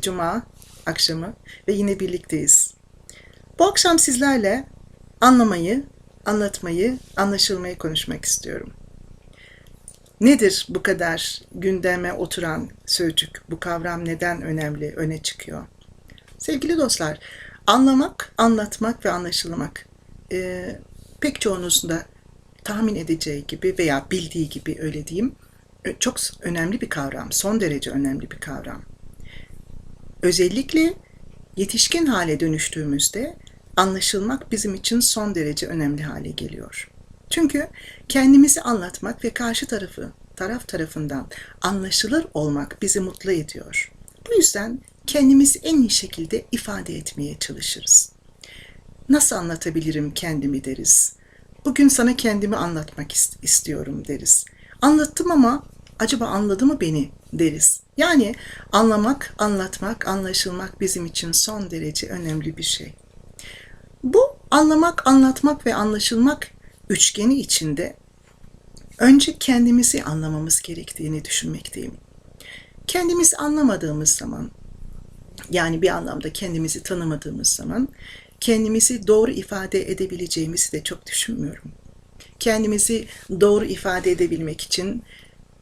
Cuma akşamı ve yine birlikteyiz. Bu akşam sizlerle anlamayı, anlatmayı, anlaşılmayı konuşmak istiyorum. Nedir bu kadar gündeme oturan sözcük? Bu kavram neden önemli, öne çıkıyor? Sevgili dostlar, anlamak, anlatmak ve anlaşılmak e, pek çoğunuzun da tahmin edeceği gibi veya bildiği gibi öyle diyeyim e, çok önemli bir kavram, son derece önemli bir kavram. Özellikle yetişkin hale dönüştüğümüzde anlaşılmak bizim için son derece önemli hale geliyor. Çünkü kendimizi anlatmak ve karşı tarafı taraf tarafından anlaşılır olmak bizi mutlu ediyor. Bu yüzden kendimizi en iyi şekilde ifade etmeye çalışırız. Nasıl anlatabilirim kendimi deriz. Bugün sana kendimi anlatmak istiyorum deriz. Anlattım ama acaba anladı mı beni deriz. Yani anlamak, anlatmak, anlaşılmak bizim için son derece önemli bir şey. Bu anlamak, anlatmak ve anlaşılmak üçgeni içinde önce kendimizi anlamamız gerektiğini düşünmekteyim. Kendimizi anlamadığımız zaman, yani bir anlamda kendimizi tanımadığımız zaman kendimizi doğru ifade edebileceğimizi de çok düşünmüyorum. Kendimizi doğru ifade edebilmek için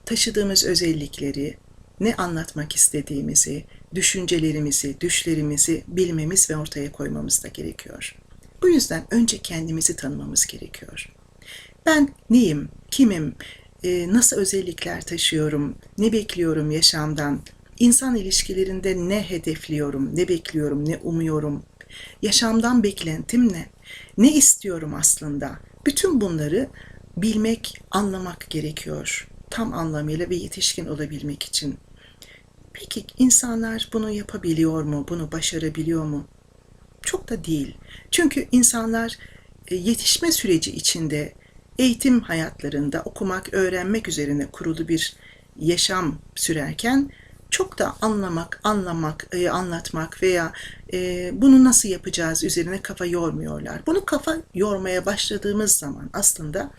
taşıdığımız özellikleri, ne anlatmak istediğimizi, düşüncelerimizi, düşlerimizi bilmemiz ve ortaya koymamız da gerekiyor. Bu yüzden önce kendimizi tanımamız gerekiyor. Ben neyim, kimim, e, nasıl özellikler taşıyorum, ne bekliyorum yaşamdan, insan ilişkilerinde ne hedefliyorum, ne bekliyorum, ne umuyorum, yaşamdan beklentim ne, ne istiyorum aslında. Bütün bunları bilmek, anlamak gerekiyor tam anlamıyla ve yetişkin olabilmek için. Peki insanlar bunu yapabiliyor mu? Bunu başarabiliyor mu? Çok da değil. Çünkü insanlar e, yetişme süreci içinde eğitim hayatlarında okumak, öğrenmek üzerine kurulu bir yaşam sürerken çok da anlamak, anlamak, e, anlatmak veya e, bunu nasıl yapacağız üzerine kafa yormuyorlar. Bunu kafa yormaya başladığımız zaman aslında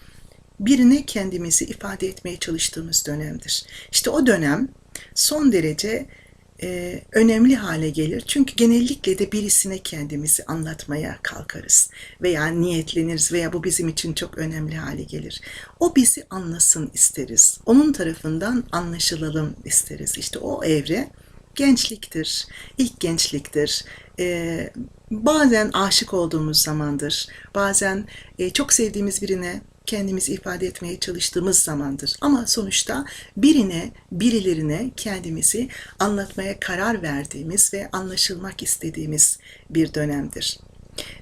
birine kendimizi ifade etmeye çalıştığımız dönemdir. İşte o dönem son derece e, önemli hale gelir. Çünkü genellikle de birisine kendimizi anlatmaya kalkarız veya niyetleniriz veya bu bizim için çok önemli hale gelir. O bizi anlasın isteriz. Onun tarafından anlaşılalım isteriz. İşte o evre gençliktir, ilk gençliktir. Ee, bazen aşık olduğumuz zamandır, bazen e, çok sevdiğimiz birine kendimizi ifade etmeye çalıştığımız zamandır. Ama sonuçta birine, birilerine kendimizi anlatmaya karar verdiğimiz ve anlaşılmak istediğimiz bir dönemdir.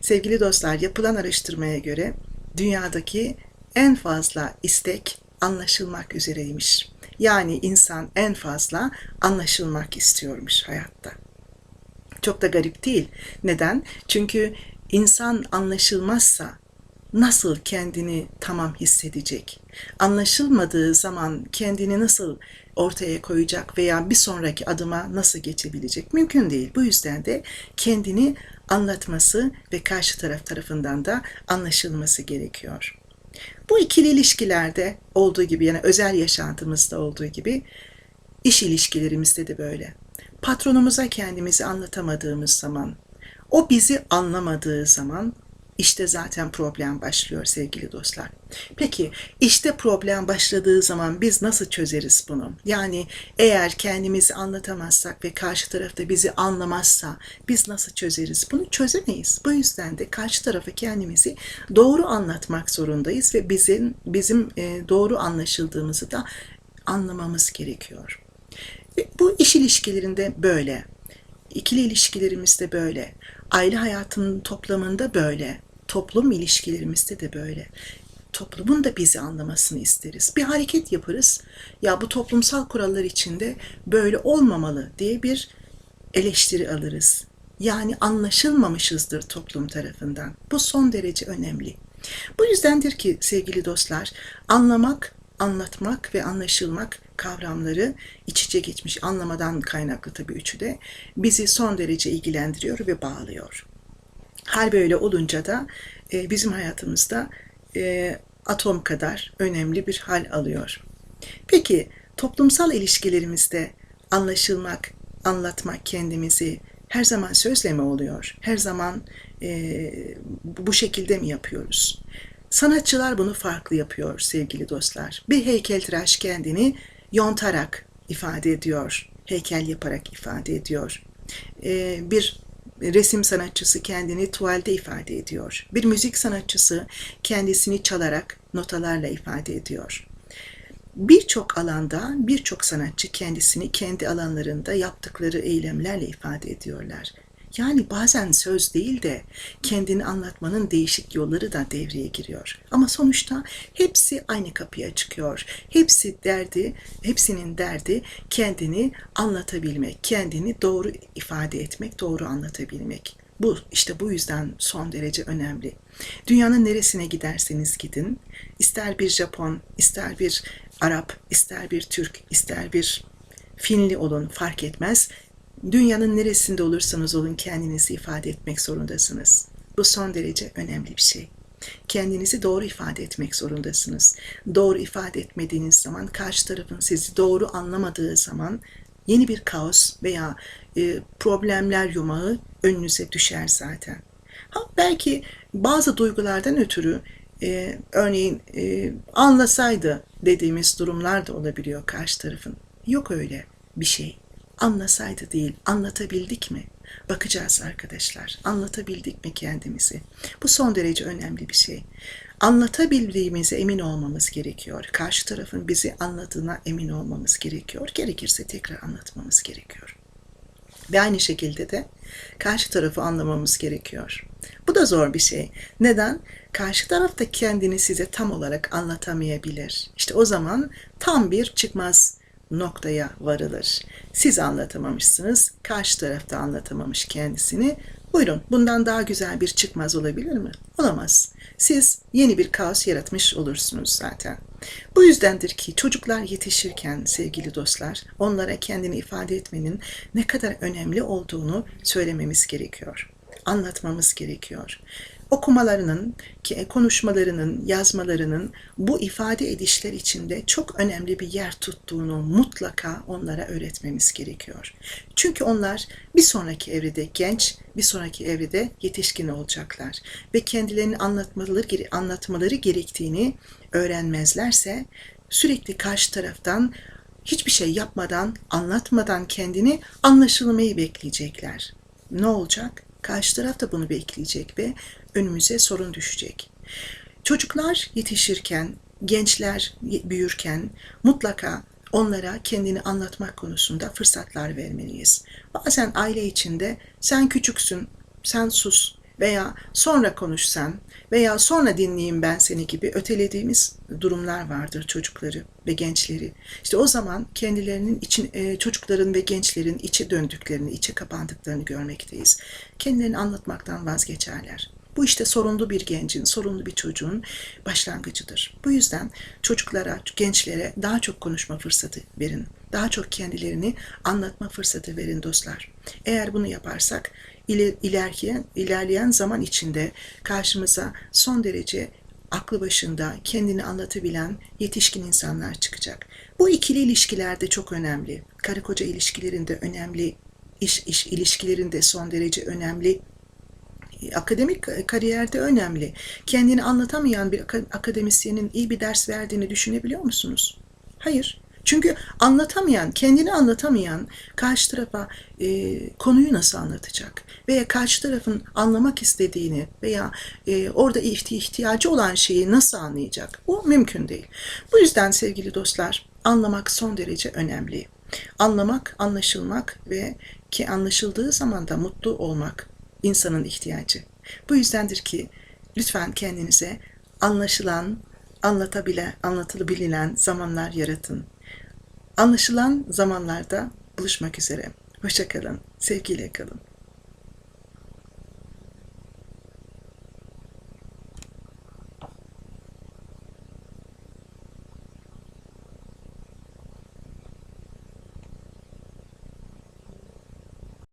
Sevgili dostlar, yapılan araştırmaya göre dünyadaki en fazla istek anlaşılmak üzereymiş. Yani insan en fazla anlaşılmak istiyormuş hayatta. Çok da garip değil. Neden? Çünkü insan anlaşılmazsa nasıl kendini tamam hissedecek? Anlaşılmadığı zaman kendini nasıl ortaya koyacak veya bir sonraki adıma nasıl geçebilecek? Mümkün değil. Bu yüzden de kendini anlatması ve karşı taraf tarafından da anlaşılması gerekiyor. Bu ikili ilişkilerde olduğu gibi yani özel yaşantımızda olduğu gibi iş ilişkilerimizde de böyle. Patronumuza kendimizi anlatamadığımız zaman, o bizi anlamadığı zaman işte zaten problem başlıyor sevgili dostlar. Peki işte problem başladığı zaman biz nasıl çözeriz bunu? Yani eğer kendimizi anlatamazsak ve karşı tarafta bizi anlamazsa biz nasıl çözeriz? Bunu çözemeyiz. Bu yüzden de karşı tarafa kendimizi doğru anlatmak zorundayız ve bizim bizim e, doğru anlaşıldığımızı da anlamamız gerekiyor. Bu iş ilişkilerinde böyle. İkili ilişkilerimizde böyle. Aile hayatının toplamında böyle toplum ilişkilerimizde de böyle. Toplumun da bizi anlamasını isteriz. Bir hareket yaparız. Ya bu toplumsal kurallar içinde böyle olmamalı diye bir eleştiri alırız. Yani anlaşılmamışızdır toplum tarafından. Bu son derece önemli. Bu yüzdendir ki sevgili dostlar, anlamak, anlatmak ve anlaşılmak kavramları iç içe geçmiş anlamadan kaynaklı tabii üçü de bizi son derece ilgilendiriyor ve bağlıyor. Hal böyle olunca da e, bizim hayatımızda e, atom kadar önemli bir hal alıyor. Peki toplumsal ilişkilerimizde anlaşılmak, anlatmak kendimizi her zaman sözle mi oluyor? Her zaman e, bu şekilde mi yapıyoruz? Sanatçılar bunu farklı yapıyor sevgili dostlar. Bir heykeltıraş kendini yontarak ifade ediyor, heykel yaparak ifade ediyor. E, bir resim sanatçısı kendini tuvalde ifade ediyor. Bir müzik sanatçısı kendisini çalarak notalarla ifade ediyor. Birçok alanda birçok sanatçı kendisini kendi alanlarında yaptıkları eylemlerle ifade ediyorlar. Yani bazen söz değil de kendini anlatmanın değişik yolları da devreye giriyor. Ama sonuçta hepsi aynı kapıya çıkıyor. Hepsi derdi, hepsinin derdi kendini anlatabilmek, kendini doğru ifade etmek, doğru anlatabilmek. Bu işte bu yüzden son derece önemli. Dünyanın neresine giderseniz gidin, ister bir Japon, ister bir Arap, ister bir Türk, ister bir Finli olun fark etmez. Dünyanın neresinde olursanız olun kendinizi ifade etmek zorundasınız. Bu son derece önemli bir şey. Kendinizi doğru ifade etmek zorundasınız. Doğru ifade etmediğiniz zaman karşı tarafın sizi doğru anlamadığı zaman yeni bir kaos veya e, problemler yumağı önünüze düşer zaten. Ha, belki bazı duygulardan ötürü e, örneğin e, anlasaydı dediğimiz durumlar da olabiliyor karşı tarafın. Yok öyle bir şey. Anlasaydı değil, anlatabildik mi? Bakacağız arkadaşlar. Anlatabildik mi kendimizi? Bu son derece önemli bir şey. Anlatabildiğimize emin olmamız gerekiyor. Karşı tarafın bizi anladığına emin olmamız gerekiyor. Gerekirse tekrar anlatmamız gerekiyor. Ve aynı şekilde de karşı tarafı anlamamız gerekiyor. Bu da zor bir şey. Neden? Karşı taraf da kendini size tam olarak anlatamayabilir. İşte o zaman tam bir çıkmaz noktaya varılır. Siz anlatamamışsınız, karşı tarafta anlatamamış kendisini. Buyurun, bundan daha güzel bir çıkmaz olabilir mi? Olamaz. Siz yeni bir kaos yaratmış olursunuz zaten. Bu yüzdendir ki çocuklar yetişirken sevgili dostlar, onlara kendini ifade etmenin ne kadar önemli olduğunu söylememiz gerekiyor. Anlatmamız gerekiyor okumalarının, konuşmalarının, yazmalarının bu ifade edişler içinde çok önemli bir yer tuttuğunu mutlaka onlara öğretmemiz gerekiyor. Çünkü onlar bir sonraki evrede genç, bir sonraki evrede yetişkin olacaklar ve kendilerini anlatmaları, anlatmaları gerektiğini öğrenmezlerse sürekli karşı taraftan hiçbir şey yapmadan, anlatmadan kendini anlaşılmayı bekleyecekler. Ne olacak? Karşı taraf da bunu bekleyecek ve önümüze sorun düşecek. Çocuklar yetişirken, gençler büyürken mutlaka onlara kendini anlatmak konusunda fırsatlar vermeliyiz. Bazen aile içinde sen küçüksün, sen sus veya sonra konuşsan veya sonra dinleyeyim ben seni gibi ötelediğimiz durumlar vardır çocukları ve gençleri. İşte o zaman kendilerinin için e, çocukların ve gençlerin içe döndüklerini, içe kapandıklarını görmekteyiz. Kendilerini anlatmaktan vazgeçerler. Bu işte sorunlu bir gencin, sorunlu bir çocuğun başlangıcıdır. Bu yüzden çocuklara, gençlere daha çok konuşma fırsatı verin. Daha çok kendilerini anlatma fırsatı verin dostlar. Eğer bunu yaparsak ilerleyen, ilerleyen zaman içinde karşımıza son derece aklı başında kendini anlatabilen yetişkin insanlar çıkacak. Bu ikili ilişkilerde çok önemli. Karı koca ilişkilerinde önemli, iş, iş ilişkilerinde son derece önemli akademik kariyerde önemli. Kendini anlatamayan bir akademisyenin iyi bir ders verdiğini düşünebiliyor musunuz? Hayır. Çünkü anlatamayan, kendini anlatamayan karşı tarafa e, konuyu nasıl anlatacak? Veya karşı tarafın anlamak istediğini veya e, orada ihtiyacı olan şeyi nasıl anlayacak? Bu mümkün değil. Bu yüzden sevgili dostlar anlamak son derece önemli. Anlamak, anlaşılmak ve ki anlaşıldığı zaman da mutlu olmak insanın ihtiyacı. Bu yüzdendir ki lütfen kendinize anlaşılan, anlatabile, anlatılabilen zamanlar yaratın. Anlaşılan zamanlarda buluşmak üzere. Hoşçakalın, sevgiyle kalın.